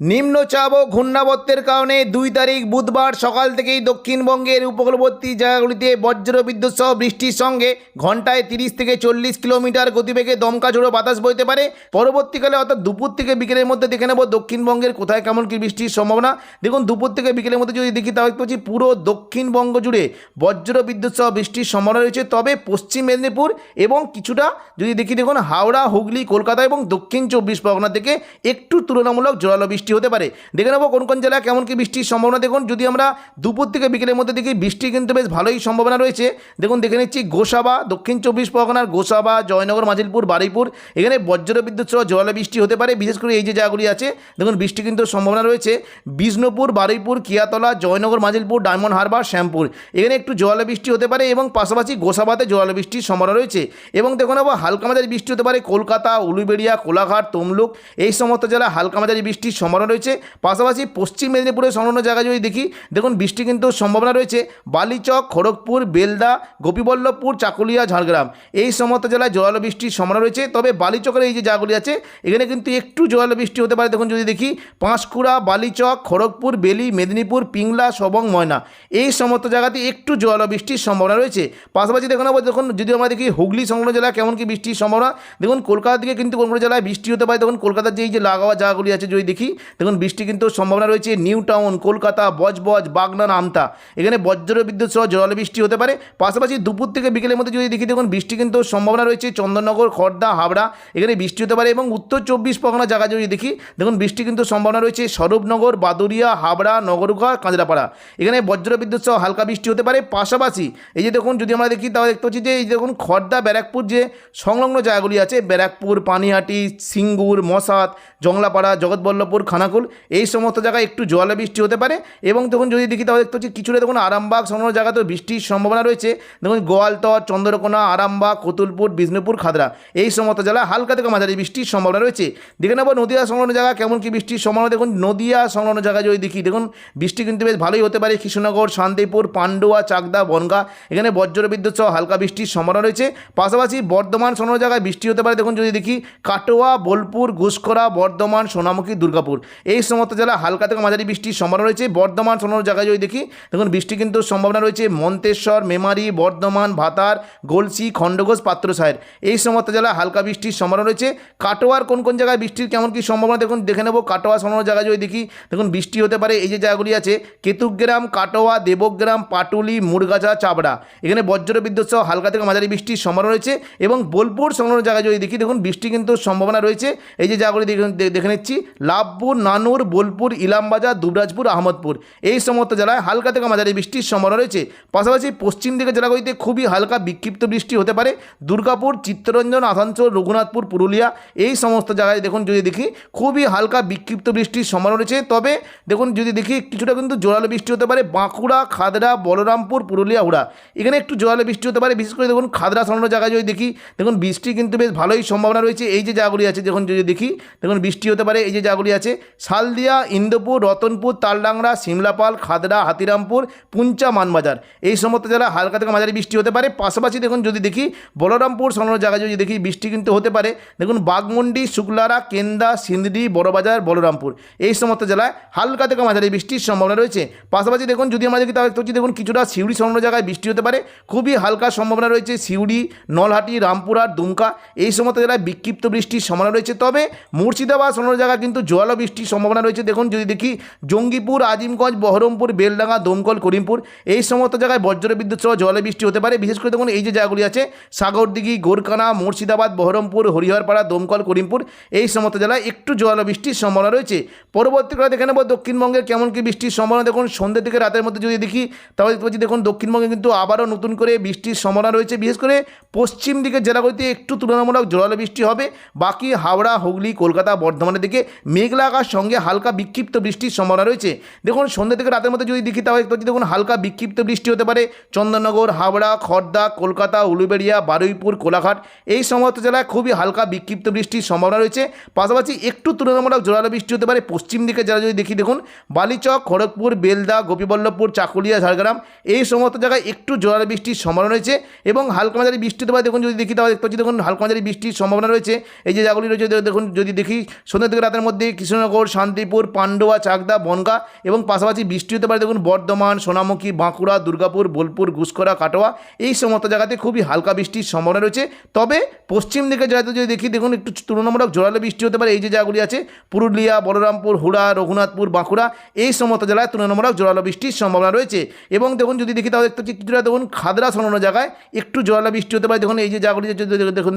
নিম্নচাপ ও ঘূর্ণাবর্তের কারণে দুই তারিখ বুধবার সকাল থেকেই দক্ষিণবঙ্গের উপকূলবর্তী জায়গাগুলিতে বজ্র বিদ্যুৎ সহ বৃষ্টির সঙ্গে ঘন্টায় তিরিশ থেকে চল্লিশ কিলোমিটার গতিবেগে দমকা ঝোড়ো বাতাস বইতে পারে। পরবর্তীকালে অর্থাৎ দুপুর থেকে বিকেলের মধ্যে দেখে নেব দক্ষিণবঙ্গের কোথায় কেমন কি বৃষ্টির সম্ভাবনা। দেখুন, দুপুর থেকে বিকেলের মধ্যে যদি দেখি, তাহলে পাচ্ছি পুরো দক্ষিণবঙ্গ জুড়ে বজ্র বিদ্যুৎ সহ বৃষ্টির সম্ভাবনা রয়েছে। তবে পশ্চিম মেদিনীপুর এবং কিছুটা যদি দেখি, দেখুন হাওড়া, হুগলি, কলকাতা এবং দক্ষিণ চব্বিশ পরগনা থেকে একটু তুলনামূলক জোরালো বৃষ্টি হতে পারে। দেখে নেব কোন কোন জেলায় কেমন কি বৃষ্টির সম্ভাবনা। দেখুন, যদি আমরা দুপুর থেকে বিকেলের মধ্যে দেখি, বৃষ্টি কিন্তু বেশ ভালোই সম্ভাবনা রয়েছে। দেখুন, দেখে নিচ্ছি গোসাবা, দক্ষিণ চব্বিশ পরগনার গোসাবা, জয়নগর, মাজিলপুর, বারুইপুর। এখানে বজ্র বিদ্যুৎ সহ জোরালো বৃষ্টি হতে পারে। বিশেষ করে এই যে জায়গাগুলি আছে, দেখুন, বৃষ্টি কিন্তু সম্ভাবনা রয়েছে। Bishnupur, Baruipur, Kiyatala, Joynagar, Majilpur, Diamond Harbour, Shyampur. এখানে একটু জোয়ালো বৃষ্টি হতে পারে এবং পাশাপাশি গোসাবাতে জোয়ালো বৃষ্টির সম্ভাবনা রয়েছে। এবং দেখুন আবার হালকা মাঝারি বৃষ্টি হতে পারে কলকাতা, উলুবেড়িয়া, কোলাঘাট, তমলুক। এই সমস্ত জেলায় হালকা মাঝারি বৃষ্টির সম্ভাবনা রয়েছে। পাশাপাশি পশ্চিম মেদিনীপুরের সংলগ্ন জায়গায় যদি দেখি, দেখুন বৃষ্টি কিন্তু সম্ভাবনা রয়েছে। বালিচক, খড়গপুর, বেলদা, গোপীবল্লভপুর, চাকুলিয়া, ঝাড়গ্রাম এই সমস্ত জেলায় জোরালো বৃষ্টির সম্ভাবনা রয়েছে। তবে বালিচকের এই যে জায়গাগুলি আছে, এখানে কিন্তু একটু জোরালো বৃষ্টি হতে পারে। দেখুন যদি দেখি, পাঁশকুড়া, বালিচক, খড়গপুর, বেলি, মেদিনীপুর, পিংলা সবং ময়না এই সমস্ত জায়গাতে একটু জোরালো বৃষ্টির সম্ভাবনা রয়েছে। পাশাপাশি দেখুন আবার দেখুন যদি আমরা দেখি হুগলি সংলগ্ন জেলা কেমন কি বৃষ্টির সম্ভাবনা। দেখুন কলকাতা দিকে কিন্তু কোন জেলায় বৃষ্টি হতে পারে। দেখুন কলকাতার যে এই যে লাগাওয়া জায়গাগুলি আছে যদি দেখি দেখুন, বৃষ্টি কিন্তু সম্ভাবনা রয়েছে নিউ টাউন, কলকাতা, বজবজ, বাগনান, আমতা। এখানে বজ্র বিদ্যুৎ সহ জোরালো বৃষ্টি হতে পারে। পাশাপাশি দুপুর থেকে বিকেলের মধ্যে যদি দেখি, দেখুন, বৃষ্টি কিন্তু সম্ভাবনা রয়েছে চন্দননগর খড়দা হাবড়া, এখানে বৃষ্টি হতে পারে এবং উত্তর চব্বিশ পরগনা জায়গা যদি দেখি, দেখুন, বৃষ্টি কিন্তু সম্ভাবনা রয়েছে স্বরূপনগর বাদুরিয়া হাবড়া নগরুকা কাঁচরাপাড়া। এখানে বজ্র বিদ্যুৎ সহ হালকা বৃষ্টি হতে পারে। পাশাপাশি এই যে দেখুন, যদি আমরা দেখি, তাহলে দেখতে পাচ্ছি যে এই দেখুন খড়দা ব্যারাকপুর যে সংলগ্ন জায়গাগুলি আছে, ব্যারাকপুর, পানিহাটি, সিঙ্গুর, মশাত, জংলাপাড়া, জগৎবল্লভপুর খানাকুল, এই সমস্ত জায়গায় একটু জোয়ালা বৃষ্টি হতে পারে এবং দেখুন যদি দেখি তাহলে দেখতে পাচ্ছি কিছুটা দেখুন আরামবাগ সংলগ্ন জায়গাতেও বৃষ্টির সম্ভাবনা রয়েছে। দেখুন গোয়ালতর, চন্দ্রকোনা, আরামবাগ, কতুলপুর, বিষ্ণুপুর, খাদরা, এই সমস্ত জেলায় হালকা থেকে মাঝারি বৃষ্টির সম্ভাবনা রয়েছে। দেখে নেব নদীয়া সংলগ্ন জায়গা কেমন কি বৃষ্টির সম্ভাবনা। দেখুন নদীয়া সংলগ্ন জায়গায় যদি দেখি, দেখুন বৃষ্টি কিন্তু বেশ ভালোই হতে পারে। কৃষ্ণনগর, শান্তিপুর, পান্ডুয়া, চাকদা, বনগা, এখানে বজ্র বিদ্যুৎ সহ হালকা বৃষ্টির সম্ভাবনা রয়েছে। পাশাপাশি বর্ধমান সংলগ্ন জায়গায় বৃষ্টি হতে পারে। দেখুন যদি দেখি, কাটোয়া, বোলপুর ঘুষকরা বর্ধমান, সোনামুখী, দুর্গাপুর এই সমস্ত জেলা হালকা থেকে মাঝারি বৃষ্টির সম্ভাবনা রয়েছে। বর্ধমান সংলগ্ন জায়গায় যদি দেখি, দেখুন, বৃষ্টি কিন্তু সম্ভাবনা রয়েছে। মন্তেশ্বর, মেমারি, বর্ধমান, ভাতার, গলসি, খণ্ডঘোষ পাত্রসাহের এই সমস্ত জেলা হালকা বৃষ্টির সম্ভাবনা রয়েছে। কাটোয়ার কোন কোন জায়গায় বৃষ্টির কেমন কি সম্ভাবনা, দেখুন, দেখে নেব। কাটোয়া সংলগ্ন জায়গায় যদি দেখি, দেখুন, বৃষ্টি হতে পারে। এই যে জায়গাগুলি আছে, কেতুগ্রাম, কাটোয়া, দেবগ্রাম, পাটুলি মুরগাছা চাবড়া। এখানে বজ্র বিদ্যুৎ সহ হালকা থেকে মাঝারি বৃষ্টির সম্ভাবনা রয়েছে এবং বোলপুর সংলগ্ন জায়গায় যদি দেখি, দেখুন, বৃষ্টি কিন্তু সম্ভাবনা রয়েছে। এই যে জায়গাগুলি দেখে নিচ্ছি, লাভপুর নানুর, বোলপুর, ইলামবাজার, দুবরাজপুর, আহমদপুর। এই সমস্ত জেলায় হালকা থেকে মাঝারি বৃষ্টির সম্ভাবনা রয়েছে। পাশাপাশি পশ্চিম দিকের জেলাগুলিতে খুবই হালকা বিক্ষিপ্ত বৃষ্টি হতে পারে। দুর্গাপুর, চিত্তরঞ্জন, আসানসোল, রঘুনাথপুর, পুরুলিয়া, এই সমস্ত জায়গায় দেখুন যদি দেখি খুবই হালকা বিক্ষিপ্ত বৃষ্টির সম্ভাবনা রয়েছে। তবে দেখুন যদি দেখি কিছুটা কিন্তু জোরালো বৃষ্টি হতে পারে। বাঁকুড়া খাদড়া বলরামপুর, পুরুলিয়া, হুড়া। এখানে একটু জোরালো বৃষ্টি হতে পারে। বিশেষ করে দেখুন খাদড়া সংলগ্ন জায়গায় যদি দেখি দেখুন বৃষ্টি কিন্তু বেশ ভালোই সম্ভাবনা রয়েছে। এই যে জায়গাগুলি আছে যখন যদি দেখি দেখুন বৃষ্টি হতে পারে। এই যে জায়গাগুলি আছে শালদিয়া ইন্দোপুর, রতনপুর, তালডাংরা, সিমলাপাল, খাদড়া, হাতিরামপুর, পুঞ্চা, মানবাজার। এই সমস্ত জেলা হালকা থেকে মাঝারি বৃষ্টি হতে পারে। পাশাপাশি দেখুন, যদি দেখি বলরামপুর সংলগ্ন জায়গায় যদি দেখি, বৃষ্টি কিন্তু হতে পারে। দেখুন, বাগমন্ডি, শুক্লারা, কেন্দা, সিন্দি, বড়বাজার, বলরামপুর। এই সমস্ত জেলায় হালকা থেকে মাঝারি বৃষ্টির সম্ভাবনা রয়েছে। পাশাপাশি দেখুন, যদি আমরা দেখি তাহলে দেখুন, কিছুটা সিউড়ি সংলগ্ন জায়গায় বৃষ্টি হতে পারে। খুবই হালকা সম্ভাবনা রয়েছে সিউড়ি, নলহাটি রামপুরহাট দুমকা। এই সমস্ত জেলায় বিক্ষিপ্ত বৃষ্টির সম্ভাবনা রয়েছে। তবে মুর্শিদাবাদ সংলগ্ন জায়গায় কিন্তু জোয়ালো বৃষ্টি বৃষ্টির সম্ভাবনা রয়েছে। দেখুন, যদি দেখি জঙ্গিপুর, আজিমগঞ্জ, বহরমপুর, বেলডাঙ্গা, দমকল, করিমপুর, এই সমস্ত জায়গায় বজ্র বিদ্যুৎ সহ জলে বৃষ্টি হতে পারে। বিশেষ করে দেখুন, এই যে জায়গাগুলি আছে, সাগরদিঘি গোরকানা মুর্শিদাবাদ, বহরমপুর, হরিহরপাড়া, দমকল, করিমপুর, এই সমস্ত জেলায় একটু জল বৃষ্টির সম্ভাবনা রয়েছে। পরবর্তীকালে দেখে নেব দক্ষিণবঙ্গে কেমন কি বৃষ্টির সম্ভাবনা। দেখুন সন্ধ্যে থেকে রাতের মধ্যে যদি দেখি, তাহলে দেখতে পাচ্ছি, দেখুন, দক্ষিণবঙ্গে কিন্তু আবারও নতুন করে বৃষ্টির সম্ভাবনা রয়েছে। বিশেষ করে পশ্চিম দিকের জেলাগুলিতে একটু তুলনামূলক জোরালো বৃষ্টি হবে। বাকি হাওড়া, হুগলি, কলকাতা, বর্ধমানের দিকে মেঘলা আকাশ সঙ্গে হালকা বিক্ষিপ্ত বৃষ্টির সম্ভাবনা রয়েছে। দেখুন, সন্ধ্যে থেকে রাতের মধ্যে যদি দেখি তাহলে দেখুন, হালকা বিক্ষিপ্ত বৃষ্টি হতে পারে। চন্দননগর হাওড়া, খর্দা, কলকাতা, উলুবেড়িয়া, বারুইপুর, কোলাঘাট এই সমস্ত জেলায় খুবই হালকা বিক্ষিপ্ত বৃষ্টির সম্ভাবনা রয়েছে। পাশাপাশি একটু তুলনামূলক জোরালো বৃষ্টি হতে পারে। পশ্চিম দিকে যারা যদি দেখি, দেখুন, বালিচক, খড়গপুর, বেলদা, গোপীবল্লভপুর, চাকুলিয়া, ঝাড়গ্রাম এই সমস্ত জায়গায় একটু জোরালো বৃষ্টির সম্ভাবনা রয়েছে এবং হালকা মাঝারি বৃষ্টি হতে পারে। দেখুন, যদি দেখি তাহলে দেখতে পাচ্ছি, দেখুন, হালকা মাঝারি বৃষ্টির সম্ভাবনা রয়েছে। এই যে জায়গাগুলি রয়েছে, দেখুন, যদি দেখি, সন্ধ্যা থেকে রাতের মধ্যে কৃষ্ণনগর, শান্তিপুর, পান্ডুয়া, চাকদা, বনগা এবং পাশাপাশি বৃষ্টি হতে পারে দেখুন বর্ধমান, সোনামুখী, বাঁকুড়া, দুর্গাপুর, বোলপুর ঘুষকরা কাটোয়া এই সমস্ত জায়গাতে খুবই হালকা বৃষ্টির সম্ভাবনা রয়েছে। তবে পশ্চিম দিকে জায়গাতে যদি দেখি দেখুন একটু তুলনামূলক জোরালো বৃষ্টি হতে পারে এই যে জায়গাগুলি আছে, পুরুলিয়া, বলরামপুর, হুড়া, রঘুনাথপুর, বাঁকুড়া এই সমস্ত জেলায় তুলনামূলক জোরালো বৃষ্টির সম্ভাবনা রয়েছে। এবং দেখুন যদি দেখি তাহলে দেখতে কিছুটা দেখুন খাদরা সরানো জায়গায় একটু জোরালো বৃষ্টি হতে পারে দেখুন এই যে জায়গাগুলি দেখুন,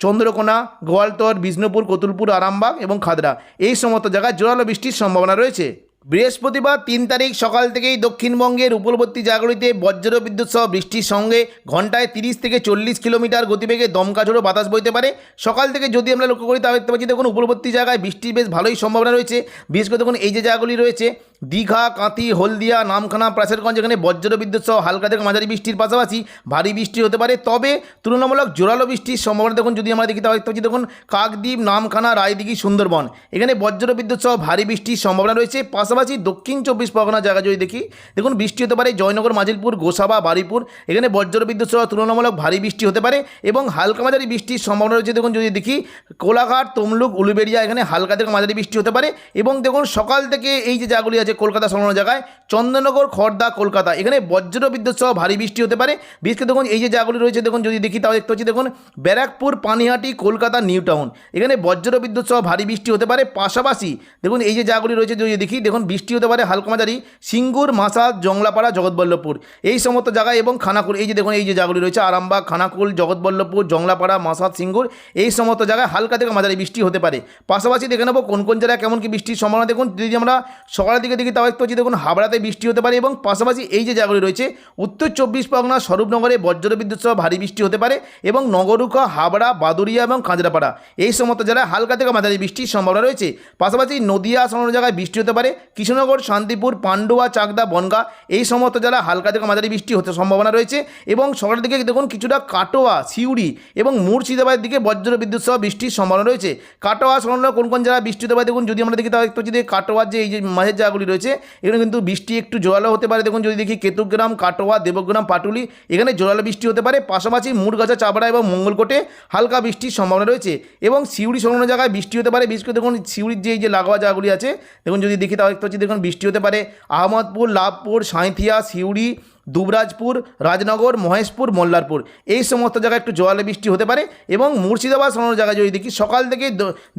চন্দ্রকোনা, গোয়ালতর, বিষ্ণুপুর, কতুলপুর, আরামবাগ এবং খাদরা এই সমস্ত জায়গায় জোরালো বৃষ্টির সম্ভাবনা রয়েছে। বৃহস্পতিবার তিন তারিখ সকাল থেকেই দক্ষিণবঙ্গের উপকূলবর্তী জায়গাগুলিতে বজ্র বিদ্যুৎ সহ বৃষ্টির সঙ্গে ঘন্টায় তিরিশ থেকে চল্লিশ কিলোমিটার গতিবেগে দমকা ঝোড়ো বাতাস বইতে পারে। সকাল থেকে যদি আমরা লক্ষ্য করি, তাহলে দেখতে পাচ্ছি, দেখুন উপলবর্তী জায়গায় বৃষ্টির বেশ ভালোই সম্ভাবনা রয়েছে। বিশেষ করে দেখুন, এই যে জায়গাগুলি রয়েছে দীঘা কাঁতি হলদিয়া, নামখানা প্রাচেরগঞ্জ এখানে বজ্র বিদ্যুৎ সহ হালকা থেকে মাঝারি বৃষ্টির পাশাপাশি ভারী বৃষ্টি হতে পারে। তবে তুলনামূলক জোরালো বৃষ্টির সম্ভাবনা দেখুন, যদি আমরা দেখি, তাহলে পাচ্ছি, দেখুন, কাকদ্বীপ, নামখানা, রায়দিঘি, সুন্দরবন, এখানে বজ্র বিদ্যুৎ সহ ভারী বৃষ্টির সম্ভাবনা রয়েছে। পাশাপাশি দক্ষিণ চব্বিশ পরগনা জায়গা যদি দেখি, দেখুন, বৃষ্টি হতে পারে জয়নগর, মাজিলপুর, গোসাবা, বারিপুর, এখানে বজ্র বিদ্যুৎ সহ তুলনামূলক ভারী বৃষ্টি হতে পারে এবং হালকা মাঝারি বৃষ্টির সম্ভাবনা রয়েছে। দেখুন, যদি দেখি, কোলাঘাট, তমলুক, উলুবেড়িয়া, এখানে হালকা থেকে মাঝারি বৃষ্টি হতে পারে এবং দেখুন, সকাল থেকে এই যে জায়গাগুলি আছে কলকাতা সংলগ্ন জায়গায়। চন্দননগর খড়দা কলকাতা। এখানে বজ্র বিদ্যুৎ সহ ভারী বৃষ্টি হতে পারে। বিশেষ দেখুন, এই যে জায়গাগুলি রয়েছে, দেখুন, যদি দেখি তাও দেখতে পাচ্ছি, দেখুন, ব্যারাকপুর, পানিহাটি, কলকাতা, নিউ টাউন। এখানে বজ্র বিদ্যুৎ সহ ভারী বৃষ্টি হতে পারে। পাশাপাশি, দেখুন, এই যে জায়গাগুলি রয়েছে, যদি দেখি, দেখুন, বৃষ্টি হতে পারে হালকা মাঝারি সিঙ্গুর মাসাদ জংলাপাড়া, জগৎবল্লভপুর। এই সমস্ত জায়গায় এবং খানাকুল, এই যে দেখুন, এই যে জায়গাগুলি রয়েছে, আরামবাগ, খানাকুল, জগৎবল্লভপুর, জংলাপাড়া মাসাদ সিঙ্গুর, এই সমস্ত জায়গায় হালকা থেকে মাঝারি বৃষ্টি হতে পারে। পাশাপাশি দেখে নেব কোন কোন জায়গায় কেমন কি বৃষ্টির সম্ভাবনা। দেখুন, যদি আমরা সকালের দিকে দেখি তাও একটু হচ্ছে দেখুন, হাবড়াতে বৃষ্টি হতে পারে এবং পাশাপাশি এই যে জায়গাগুলি রয়েছে, উত্তর চব্বিশ পরগনা, স্বরূপনগরে বজ্র বিদ্যুৎ সহ ভারী বৃষ্টি হতে পারে এবং নগরুকা, হাবড়া বাদুরিয়া এবং কাঁচরাপাড়া এই সমস্ত জেলায় হালকা থেকে মাঝারি বৃষ্টির সম্ভাবনা রয়েছে। পাশাপাশি নদিয়া সমস্ত জায়গায় বৃষ্টি হতে পারে। কৃষ্ণনগর, শান্তিপুর, পান্ডুয়া, চাকদা, বনগা, এই সমস্ত জেলায় হালকা থেকে মাঝারি বৃষ্টি হতে সম্ভাবনা রয়েছে এবং সকালের দিকে দেখুন, কিছুটা কাটোয়া, সিউড়ি এবং মুর্শিদাবাদের দিকে বজ্র বিদ্যুৎ সহ বৃষ্টির সম্ভাবনা রয়েছে। কাটোয়া, সংলগ্ন কোন কোন জায়গায় বৃষ্টি হতে পারে দেখুন, যদি আমরা দেখি তাহলে একটু যদি কাটোয়ার যে এই যে মাঝের জায়গাগুলি রয়েছে। এখানে কিন্তু বৃষ্টি একটু জোরালো হতে পারে। দেখুন, যদি দেখি কেতুগ্রাম, কাটোয়া, দেবগ্রাম, পাটুলি, এখানে জোরালো বৃষ্টি হতে পারে। পাশাপাশি মুরগাছা চাবড়া এবং মঙ্গলকোটে হালকা বৃষ্টির সম্ভাবনা রয়েছে এবং সিউড়ি সংলগ্ন জায়গায় বৃষ্টি হতে পারে। বিশেষ করে দেখুন, সিউড়ির যে এই যে লাগোয়া জায়গাগুলি আছে, দেখুন, যদি দেখি তাহলে হচ্ছে দেখুন, বৃষ্টি হতে পারে। আহমদপুর, লাভপুর, সাঁইথিয়া, সিউড়ি দুবরাজপুর, রাজনগর, মহেশপুর, মোল্লারপুর। এই সমস্ত জায়গায় একটু জোয়ালে বৃষ্টি হতে পারে এবং মুর্শিদাবাদ সমস্ত জায়গায় যদি দেখি, সকাল থেকে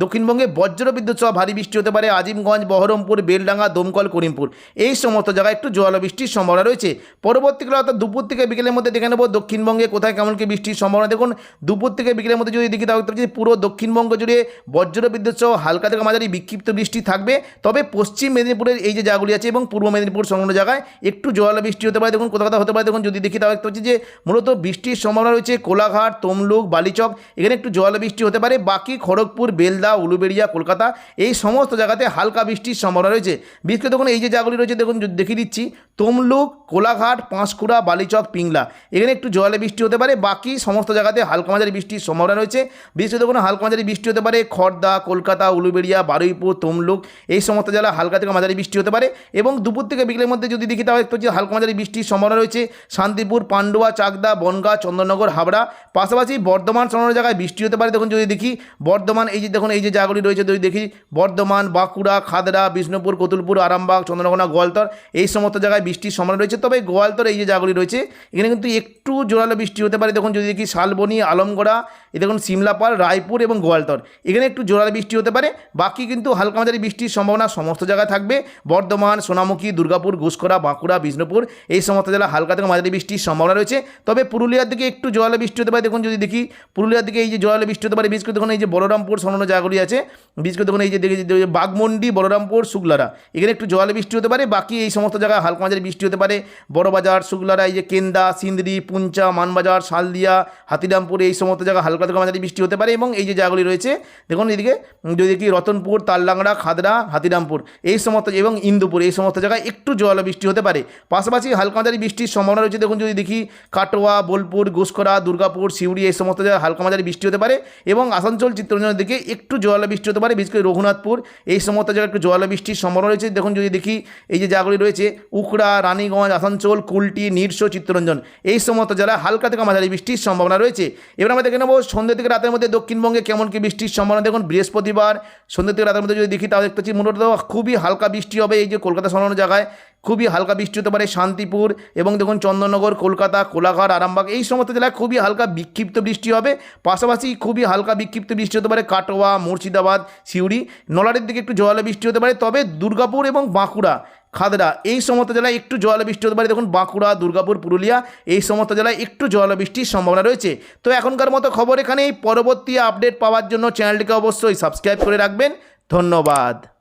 দক্ষিণবঙ্গে বজ্র বিদ্যুৎ সহ ভারী বৃষ্টি হতে পারে আজিমগঞ্জ, বহরমপুর, বেলডাঙ্গা, দমকল, করিমপুর। এই সমস্ত জায়গায় একটু জোয়ালো বৃষ্টির সম্ভাবনা রয়েছে। পরবর্তীকালে অর্থাৎ দুপুর থেকে বিকেলের মধ্যে দেখে নেব দক্ষিণবঙ্গে কোথায় কেমন কি বৃষ্টির সম্ভাবনা। দেখুন, দুপুর থেকে বিকেলের মধ্যে যদি দেখি, তাহলে পাচ্ছি পুরো দক্ষিণবঙ্গ জুড়ে বজ্র বিদ্যুৎ সহ হালকা থেকে মাঝারি বিক্ষিপ্ত বৃষ্টি থাকবে। তবে পশ্চিম মেদিনীপুরের এই যে জায়গাগুলি আছে এবং পূর্ব মেদিনীপুর সংলগ্ন জায়গায় একটু জোয়ালো বৃষ্টি হতে পারে। দেখুন কোথাও হতে পারে। দেখুন, যদি দেখি তাহলে দেখতে পাচ্ছি যে মূলত বৃষ্টির সম্ভাবনা রয়েছে কোলাঘাট, তমলুক, বালিচক, এখানে একটু জল বৃষ্টি হতে পারে। বাকি খড়গপুর, বেলদা, উলুবেড়িয়া, কলকাতা, এই সমস্ত জায়গাতে হালকা বৃষ্টির সম্ভাবনা রয়েছে। বিশেষ করে দেখুন, এই যে জায়গাগুলি রয়েছে, দেখুন দেখিয়ে দিচ্ছি, তমলুক, কোলাঘাট, পাঁশকুড়া, বালিচক, পিংলা, এখানে একটু জোয়ালে বৃষ্টি হতে পারে। বাকি সমস্ত জায়গাতে হালকা মাঝারি বৃষ্টির সম্ভাবনা রয়েছে। বিশেষ করে দেখুন, হালকা মাঝারি বৃষ্টি হতে পারে খড়দা, কলকাতা, উলুবেড়িয়া, বারুইপুর, তমলুক, এই সমস্ত জেলায় হালকা থেকে মাঝারি বৃষ্টি হতে পারে। এবং দুপুর থেকে বিকেলের মধ্যে যদি দেখি তাহলে একটু হচ্ছে হালকা মাঝারি বৃষ্টির সম্ভাবনা সম্ভাবনা রয়েছে। শান্তিপুর, পান্ডুয়া, চাকদা, বনগাঁ চন্দননগর হাবড়া। পাশাপাশি বর্ধমান সোনানো জায়গায় বৃষ্টি হতে পারে। দেখুন যদি দেখি, বর্ধমান, এই যে দেখুন, এই যে জায়গাগুলি রয়েছে, যদি দেখি, বর্ধমান, বাঁকুড়া খাদড়া বিষ্ণুপুর, কতুলপুর, আরামবাগ, চন্দ্রকোনা, গোয়ালতর, এই সমস্ত জায়গায় বৃষ্টির সম্ভাবনা রয়েছে। তবে গোয়ালতর এই যে জায়গাগুলি রয়েছে, এখানে কিন্তু একটু জোরালো বৃষ্টি হতে পারে। দেখুন যদি দেখি, শালবনি, আলমগড়া এই দেখুন সিমলাপাল রায়পুর এবং গোয়ালতর, এখানে একটু জোরালো বৃষ্টি হতে পারে। বাকি কিন্তু হালকা মাঝারি বৃষ্টির সম্ভাবনা সমস্ত জায়গায় থাকবে। বর্ধমান, সোনামুখী, দুর্গাপুর ঘুষকরা বাঁকুড়া, বিষ্ণুপুর, এই সমস্ত জেলায় হালকা থেকে মাঝারি বৃষ্টির সম্ভাবনা রয়েছে। তবে পুরুলিয়ার দিকে একটু জোরালো বৃষ্টি হতে পারে। দেখুন যদি দেখি, পুরুলিয়ার দিকে এই যে জোরালো বৃষ্টি হতে পারে, বিশেষ করে দেখুন এই যে বলরামপুর সংলগ্ন জায়গাগুলি আছে। বিশেষ করে দেখুন এই যে দেখি, যে বাগমন্ডি বলরামপুর, শুক্লারা। এখানে একটু জোরালো বৃষ্টি হতে পারে। বাকি এই সমস্ত জায়গায় হালকা মাঝারি বৃষ্টি হতে পারে। বড়বাজার, শুক্লারা, এই যে কেন্দা সিন্দ্রি পুঞ্চা, মানবাজার, শালদিয়া, হাতিরামপুর, এই সমস্ত জায়গায় হালকা থেকে মাঝারি বৃষ্টি হতে পারে এবং এই যে জায়গাগুলি রয়েছে, দেখুন এদিকে, যদি দেখি রতনপুর তাললাংড়া খাদড়া হাতিরামপুর, এই সমস্ত এবং ইন্দুপুর, এই সমস্ত জায়গায় একটু জল বৃষ্টি হতে পারে। পাশাপাশি হালকা মাঝারি বৃষ্টির সম্ভাবনা রয়েছে। দেখুন, যদি দেখি কাটোয়া, বোলপুর ঘুষকরা দুর্গাপুর, সিউড়ি এই সমস্ত জায়গায় হালকা মাঝারি বৃষ্টি হতে পারে এবং আসানসোল চিত্তরঞ্জনের দিকে একটু জল বৃষ্টি হতে পারে, বিশেষ করে রঘুনাথপুর এই সমস্ত জায়গায় একটু জল বৃষ্টির সম্ভাবনা রয়েছে। দেখুন, যদি দেখি এই যে জায়গাগুলি রয়েছে উকড়া রানীগঞ্জ, আসানসোল, কুলটি, নিরসো চিত্তরঞ্জন এই সমস্ত জেলায় হালকা থেকে মাঝারি বৃষ্টির সম্ভাবনা রয়েছে। এবার আমরা দেখে নেব সন্ধ্যে থেকে রাতের মধ্যে দক্ষিণবঙ্গে কেমন কি বৃষ্টির সম্ভাবনা। দেখুন, বৃহস্পতিবার সন্ধ্যে থেকে রাতের মধ্যে যদি দেখি, তাহলে দেখতে পাচ্ছি মূলত খুবই হালকা বৃষ্টি হবে এই যে কলকাতা সংলগ্ন জায়গায়। খুবই হালকা বৃষ্টি হতে পারে শান্তিপুর এবং দেখুন চন্দননগর, কলকাতা, কোলাঘাট, আরামবাগ, এই সমস্ত জেলায় খুবই হালকা বিক্ষিপ্ত বৃষ্টি হবে। পাশাপাশি খুবই হালকা বিক্ষিপ্ত বৃষ্টি হতে পারে কাটোয়া, মুর্শিদাবাদ, সিউড়ি। নলারের দিকে একটু জোয়ালো বৃষ্টি হতে পারে, তবে দুর্গাপুর এবং বাঁকুড়া খাদড়া এই সমস্ত জেলায় একটু বৃষ্টি হতে পারে। দেখুন বাঁকুড়া, দুর্গাপুর, পুরুলিয়া, এই সমস্ত জেলায় একটু বৃষ্টির সম্ভাবনা রয়েছে। তো এখনকার মতো খবর এখানেই, পরবর্তী আপডেট পাওয়ার জন্য চ্যানেলটিকে অবশ্যই সাবস্ক্রাইব করে রাখবেন। ধন্যবাদ।